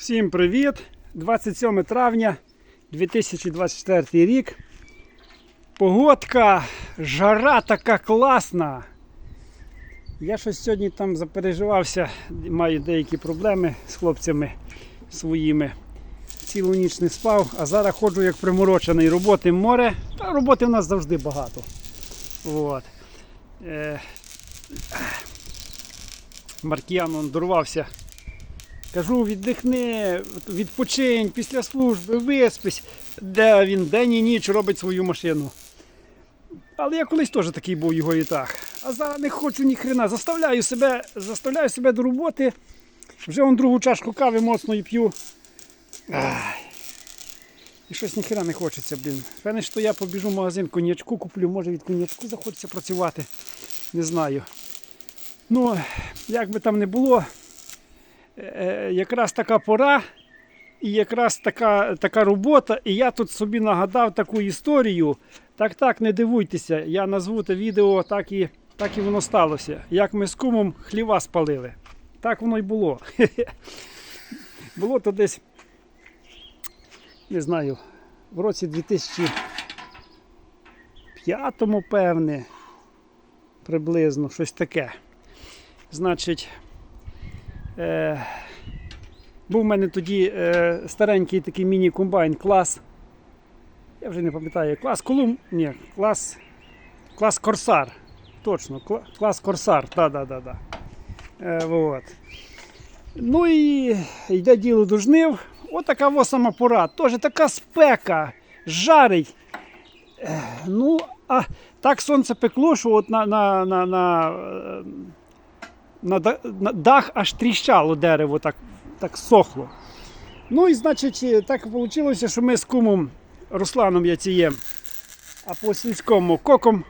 Всім привіт! 27 травня 2024 рік. Погодка, жара така класна. Я щось сьогодні там запереживався, маю деякі проблеми з хлопцями своїми. Цілу ніч не спав, а зараз ходжу як приморочений. Роботи море, та роботи в нас завжди багато. От. Е, Маркіян он дорвався Кажу, віддихни, відпочинь після служби, виспись, де він день і ніч робить свою машину. Але я колись теж такий був його літах. А зараз не хочу ні хрена. Заставляю себе, заставляю себе до роботи. Вже он другу чашку кави моцної п'ю. Ай. І щось ні хрена не хочеться, блін. Певне, що я побіжу в магазин коньячку куплю, може від коньячку захочеться працювати. Не знаю. Ну, як би там не було, якраз така пора і якраз така, така робота. І я тут собі нагадав таку історію. Так, так, не дивуйтеся, я назву те відео, так і, так і воно сталося. Як ми з кумом хліва спалили. Так воно й було. Було то десь, не знаю, в році 2005, певне, приблизно щось таке. Значить, Е, був в мене тоді е, старенький такий міні-комбайн клас. Я вже не пам'ятаю, клас Колум. Ні, клас. Клас Корсар. Точно, клас Корсар. Да, да, да, да. Е, вот. Ну і йде діло до жнив. Отака во сама пора. Теж така спека, жарить. Е, ну, а так сонце пекло, що от на, на, на, на, е, на, дах аж тріщало дерево, так, так сохло. Ну і значить, так вийшло, що ми з кумом Русланом Яцієм, а по сільському коком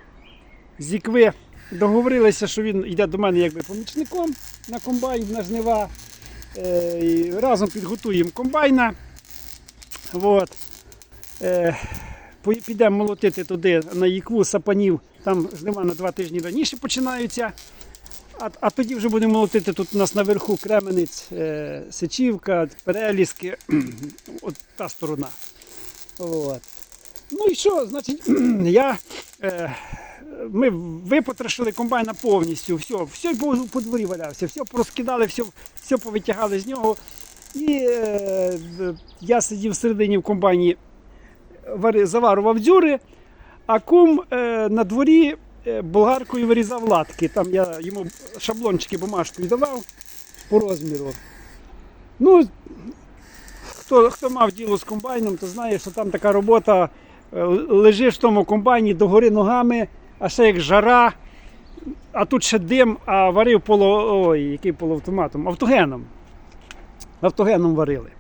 з Ікви договорилися, що він йде до мене якби помічником на комбайн на жнива. Е, і разом підготуємо комбайна. От. Е, Підемо молотити туди на Ікву сапанів, там жнива на два тижні раніше починаються. А, а тоді вже будемо молотити тут у нас наверху Кременець, е, Сичівка, Переліски, от та сторона. От. Ну і що, значить, я, е, ми випотрошили комбайна повністю, все, все по, дворі валявся, все порозкидали, все, все повитягали з нього. І е, я сидів всередині в комбайні, заварував дзюри, а кум е, на дворі болгаркою вирізав латки. Там я йому шаблончики бумажкою давав по розміру. Ну, хто, хто мав діло з комбайном, то знає, що там така робота. е, Лежиш в тому комбайні догори ногами, а ще як жара, а тут ще дим, а варив поло. Ой, який полуавтоматом? Автогеном. Автогеном варили.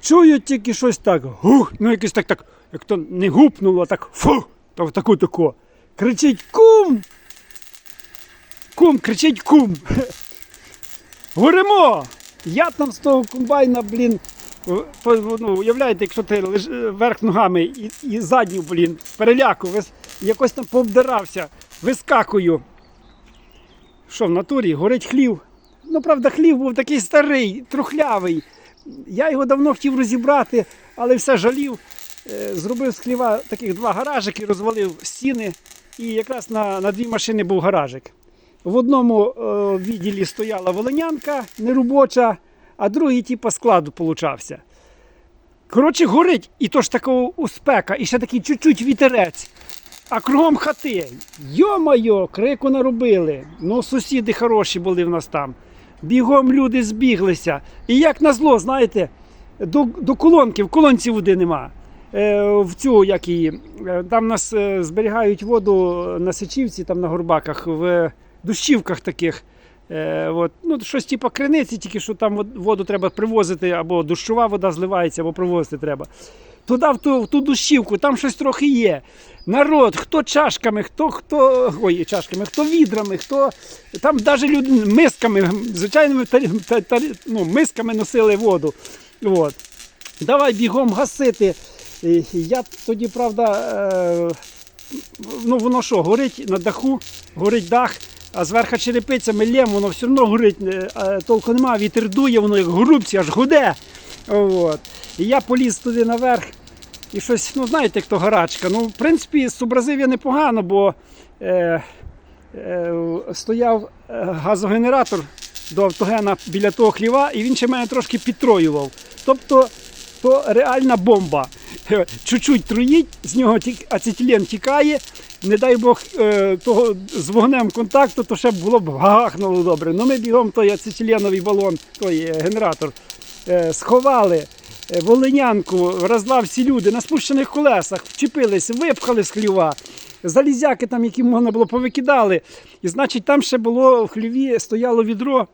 Чую тільки щось так, гух, ну якось так, так, як то не гупнуло, так фу, то таку тако. Кричить кум. Кум, кричить кум. Горимо! Я там з того комбайна, блін, ну, уявляєте, якщо ти леж, верх ногами і, і задню, блін, переляку, вис, якось там повдирався, вискакую. Що в натурі? Горить хлів. Ну, правда, хлів був такий старий, трухлявий. Я його давно хотів розібрати, але все жалів. Е, Зробив з хліва таких два гаражики, розвалив стіни. І якраз на, на дві машини був гаражик. В одному е, відділі стояла волонянка неробоча, а другий типу складу получався. Коротше, горить, і то ж такого успека, і ще такий чуть-чуть вітерець. А кругом хати. Йо-майо, крику наробили. Ну, сусіди хороші були в нас там. Бігом люди збіглися. І як назло, знаєте, до, до колонки, в колонці води нема. Е, в цю, як її, е, там нас е, зберігають воду на Сичівці, там на горбаках, в дощівках таких. От, ну, щось типу криниці, тільки що там воду треба привозити, або дощова вода зливається, або привозити треба. Туди, в ту, в ту дощівку, там щось трохи є. Народ, хто чашками, хто хто ой, чашками, хто відрами, хто там навіть люди мисками, звичайними тарі, та- тарі- ну, мисками носили воду. От. Давай бігом гасити. Я тоді, правда, е, ну воно що, горить на даху, горить дах. а зверху черепиця ми лємо, воно все одно горить, е, е, толку нема, вітер дує, воно як грубці, аж гуде. От. І я поліз туди наверх. І щось, ну знаєте, як то гарачка. Ну, в принципі, зобразив я непогано, бо е, е, стояв газогенератор до автогена біля того хліва, і він ще мене трошки підтроював. Тобто, то реальна бомба. Е, Чуть-чуть труїть, з нього ацетилен тікає. Не дай Бог е, того з вогнем контакту, то ще було б гахнуло добре. Ну ми бігом той ацетиленовий балон, той е, генератор, сховали. Волинянку розлав всі люди на спущених колесах, вчепились, випхали з хліва. Залізяки там, які можна було, повикидали. І значить, там ще було в хліві стояло відро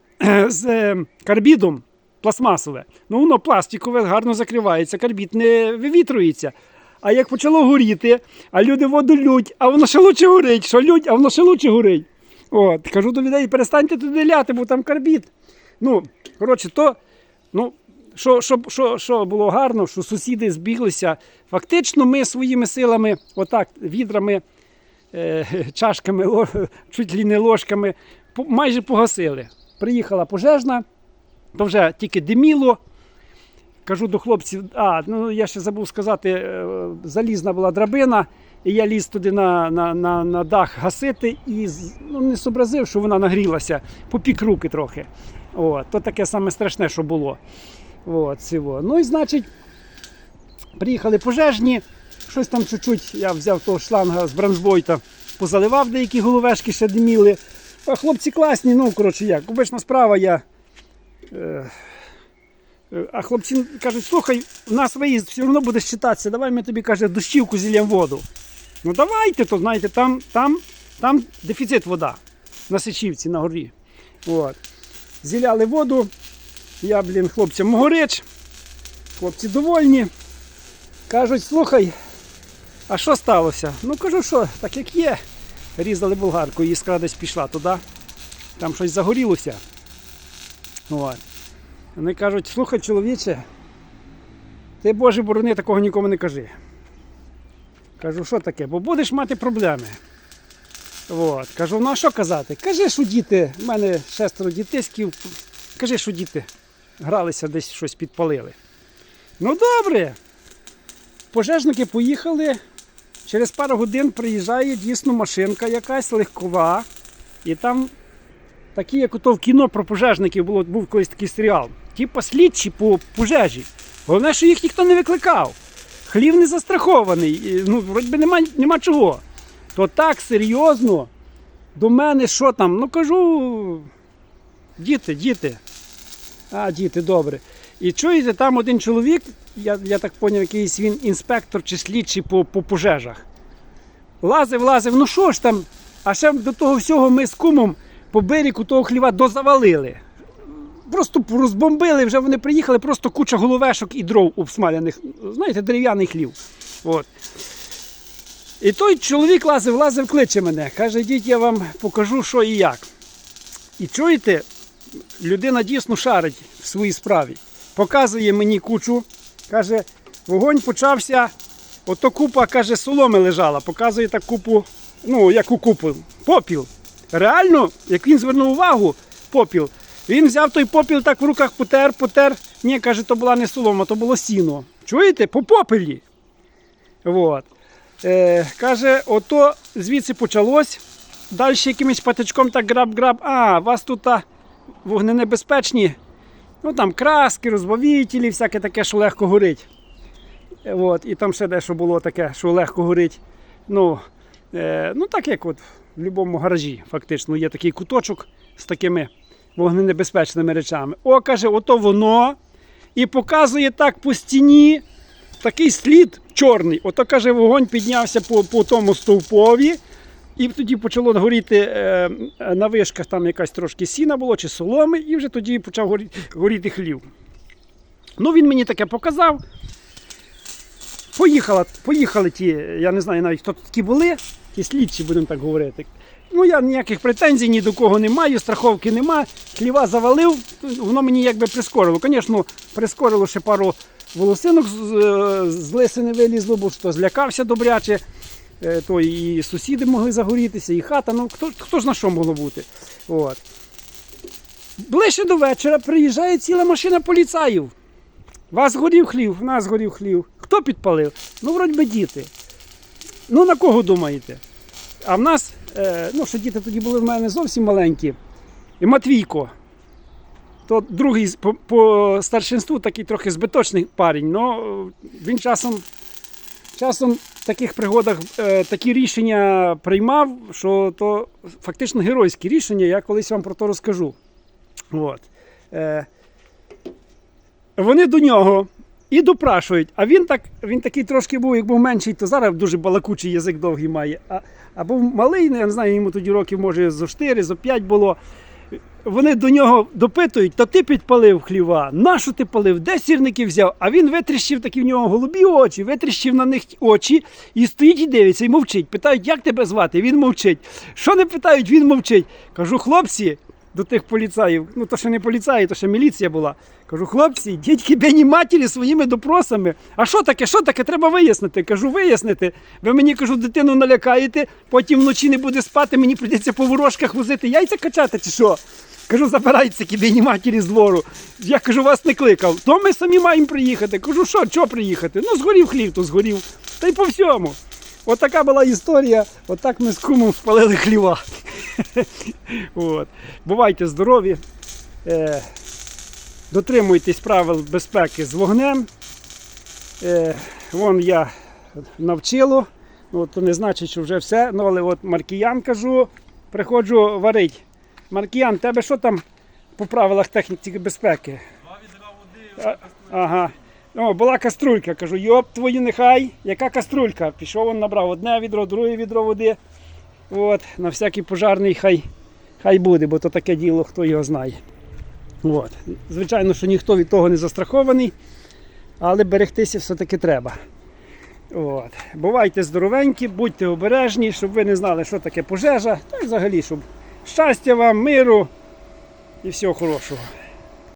з карбідом пластмасове. Ну воно пластикове, гарно закривається, карбід не вивітрується. А як почало горіти, а люди воду лють, а воно ще лучше горить. Що лють, а воно ще лучше горить. От, кажу до людей, перестаньте туди ляти, бо там карбід. Ну, коротше, то, ну, що, що, що, що було гарно, що сусіди збіглися. Фактично, ми своїми силами, отак, відрами, е, чашками, чуть ли не ложками, майже погасили. Приїхала пожежна, то вже тільки диміло. Кажу до хлопців, а, ну я ще забув сказати, е, залізна була драбина, і я ліз туди на, на, на, на дах гасити і ну, не зобразив, що вона нагрілася, попік руки трохи. От, то таке саме страшне, що було. От, цього. Ну і значить, приїхали пожежні, щось там чуть-чуть, я взяв того шланга з бронзбойта, позаливав деякі головешки ще диміли. А хлопці класні, ну коротше як, обична справа я. Е, а хлопці кажуть, слухай, у нас виїзд все одно буде считатися, давай ми тобі каже, дощівку зільємо воду. Ну давайте, то знаєте, там, там, там дефіцит вода на Сичівці, на горі. От. Зіляли воду. Я, блін, хлопцям могорич. Хлопці довольні. Кажуть, слухай, а що сталося? Ну кажу, що, так як є. Різали болгарку, іскра десь пішла туди. Там щось загорілося. От. Вони кажуть, слухай, чоловіче, ти Боже борони, такого нікому не кажи. Кажу, що таке? Бо будеш мати проблеми. От. Кажу, ну а що казати? Кажи, що діти, в мене шестеро дітиськів, кажи, що діти гралися, десь щось підпалили. Ну добре. Пожежники поїхали. Через пару годин приїжджає дійсно машинка якась легкова. І там такі, як ото в кіно про пожежників було, був колись такий серіал. Типа слідчі по пожежі. Головне, що їх ніхто не викликав. Хлів не застрахований. Ну, вроді би нема, нема чого. То так серйозно до мене що там? Ну кажу, діти, діти. А, діти, добре. І чуєте, там один чоловік, я, я так зрозумів, якийсь він інспектор чи слідчий по, по пожежах. Лазив, лазив, ну що ж там? А ще до того всього ми з кумом по берегу того хліва дозавалили. Просто розбомбили, вже вони приїхали, просто куча головешок і дров обсмаляних. Знаєте, дерев'яний хлів. От. І той чоловік лазив, лазив, кличе мене. Каже, йдіть, я вам покажу, що і як. І чуєте, людина дійсно шарить в своїй справі. Показує мені кучу, каже, вогонь почався. Ото купа, каже, соломи лежала, показує так купу, ну, яку купу, попіл. Реально, як він звернув увагу, попіл, він взяв той попіл так в руках потер, потер. Ні, каже, то була не солома, то було сіно. Чуєте? По попелі. От. Е, каже, ото звідси почалось. Далі якимось патичком так граб-граб. А, вас тут а, вогненебезпечні. Ну там краски, розбавителі, всяке таке, що легко горить. От, і там ще дещо було таке, що легко горить. Ну, е, ну так як от в будь-якому гаражі, фактично, є такий куточок з такими вогненебезпечними речами. О, каже, ото воно. І показує так по стіні такий слід чорний. Ото каже, вогонь піднявся по, по тому стовпові. І тоді почало горіти е, на вишках, там якась трошки сіна було чи соломи, і вже тоді почав горіти, горіти хлів. Ну, він мені таке показав. Поїхала, поїхали ті, я не знаю навіть хто такі були, ті слідчі, будемо так говорити. Ну, я ніяких претензій ні до кого не маю, страховки нема. Хліва завалив, воно мені якби прискорило. Звісно, прискорило ще пару волосинок з, лисини вилізло, бо що злякався добряче. е, то і сусіди могли загорітися, і хата. Ну хто, хто ж на що могло бути? От. Ближче до вечора приїжджає ціла машина поліцаїв. Вас горів хлів, в нас горів хлів. Хто підпалив? Ну, вроді би діти. Ну на кого думаєте? А в нас, е, ну що діти тоді були в мене зовсім маленькі. І Матвійко. То другий по, по старшинству такий трохи збиточний парень, але він часом, часом в таких пригодах е, такі рішення приймав, що то фактично геройські рішення, я колись вам про то розкажу. От. Е, вони до нього і допрашують. А він так, він такий трошки був, як був менший, то зараз дуже балакучий язик довгий має. А, а був малий, ну, я не знаю, йому тоді років, може, зо 4, зо 5 було. Вони до нього допитують, та ти підпалив хліва, нащо ти палив, де сірники взяв? А він витріщив такі в нього голубі очі, витріщив на них очі і стоїть і дивиться, і мовчить. Питають, як тебе звати? Він мовчить. Що не питають, він мовчить. Кажу, хлопці, до тих поліцаїв, ну то ще не поліцаї, то ще міліція була. Кажу, хлопці, йдіть кибені матері своїми допросами. А що таке? Що таке? Треба вияснити. Кажу, вияснити. Ви мені кажу, дитину налякаєте, потім вночі не буде спати, мені прийдеться по ворожках возити яйця качати чи що? Кажу, забирайте кибені матері з двору. Я кажу, вас не кликав. То ми самі маємо приїхати. Кажу, що, що приїхати? Ну, згорів хлів, то згорів. Та й по всьому. От така була історія. Отак ми з кумом спалили хліва. От. Бувайте здорові. Е, дотримуйтесь правил безпеки з вогнем. Е, вон я навчило. Ну, то не значить, що вже все. Ну, але от Маркіян кажу, приходжу варить. Маркіян, тебе що там по правилах техніки безпеки? Два відра води, А, ага. О, була каструлька. Кажу, йоп, твою нехай. Яка каструлька? Пішов він набрав одне відро, друге відро води. От, на всякий пожарний хай, хай буде, бо то таке діло, хто його знає. От. Звичайно, що ніхто від того не застрахований, але берегтися все-таки треба. От. Бувайте здоровенькі, будьте обережні, щоб ви не знали, що таке пожежа, та й взагалі, щоб щастя вам, миру і всього хорошого.